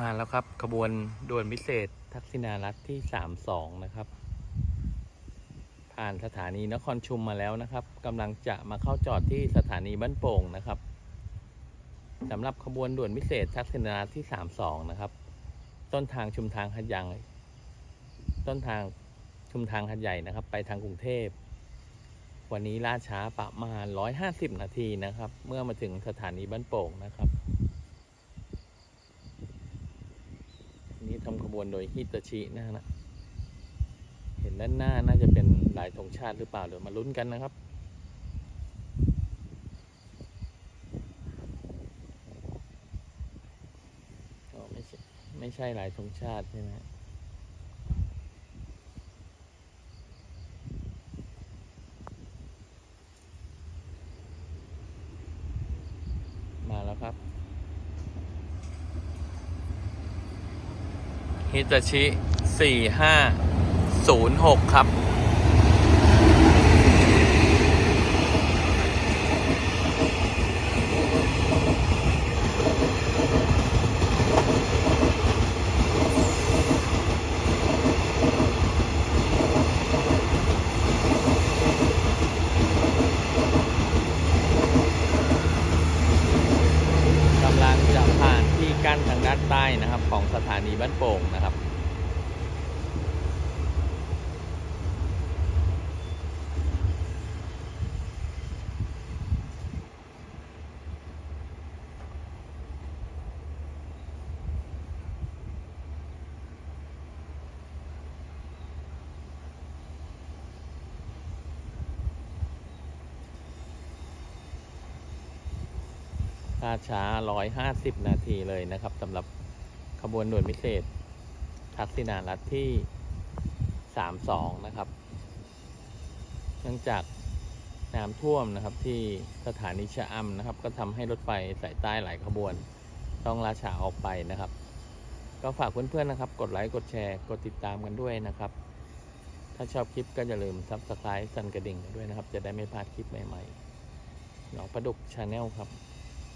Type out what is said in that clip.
มาแล้วครับขบวนด่วนพิเศษ ทักษิณารัฐที่ 32 นะครับ ผ่านสถานีนครชุมมาแล้วนะครับกำลังจะมาเข้าจอดที่สถานีบ้านโป่งนะครับสำหรับขบวนด่วนพิเศษ ทักษิณารัฐที่ 32 นะครับ ต้นทางชุมทางหัดใหญ่ต้นทางชุมทางหัดใหญ่นะครับ ไปทางกรุงเทพ วันนี้ล่าช้าประมาณ 150 นาทีนะครับ เมื่อมาถึงสถานีบ้านโป่งนะครับ ทำขบวนโดยฮิตาชินะฮะเห็นด้านหน้าน่าจะเป็นลายธงชาติหรือเปล่าเดี๋ยวมาลุ้นกันนะครับไม่ใช่ไม่ใช่ลายธงชาติใช่ไหมมาแล้วครับ ฮิตาชิ 4506 ครับ กำลังจะผ่านที่ กั้นทางด้านใต้นะครับ ของสถานีบ้านโป่งนะครับาช้า 150 นาทีเลยนะครับสำหรับขบวนด่วนพิเศษ ทักษิณารัฐที่ 32 นะครับ เนื่องจากน้ำท่วมนะครับที่สถานีชะอำนะครับ ก็ทำให้รถไฟสายใต้หลายขบวน ต้องลาช้าออกไปนะครับ ก็ฝากเพื่อนๆนะครับ กดไลค์กดแชร์กดติดตามกันด้วยนะครับ ถ้าชอบคลิปก็อย่าลืมซับสไครต์สั่นกระดิ่งกันด้วยนะครับ จะได้ไม่พลาดคลิปใหม่ๆหนองประดุกชาแนลครับ